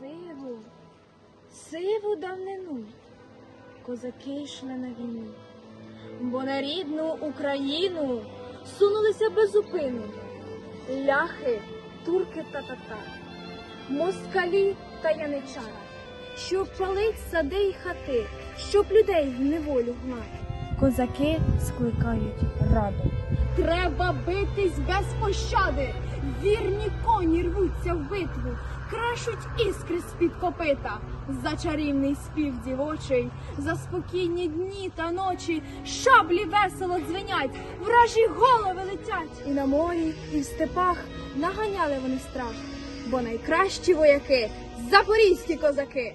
сиву, сиву давнину козаки йшли на війну, бо на рідну Україну сунулися без зупину ляхи, турки та татари, москалі та яничара, щоб палить сади й хати, щоб людей в неволю гнати. Козаки скликають раду. Треба битись без пощади. Вірні коні рвуться в битву, крашуть іскри з-під копита, за чарівний спів дівочий, за спокійні дні та ночі, шаблі весело дзвенять, вражі голови летять. І на морі, і в степах наганяли вони страх, бо найкращі вояки запорізькі козаки.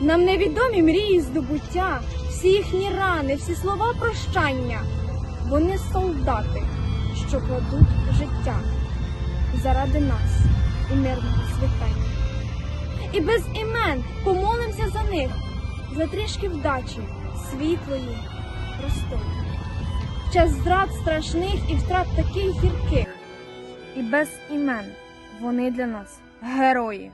Нам невідомі мрії здобуття, всі їхні рани, всі слова прощання. Вони солдати, що кладуть життя заради нас і мирного світання. І без імен помолимося за них, за трішки вдачі, світлої, простої. Час зрад страшних і втрат таких гірких. І без імен вони для нас герої.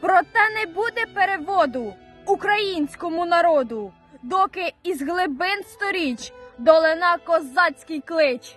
Проте не буде переводу українському народу, доки із глибин сторіч долина козацький клич.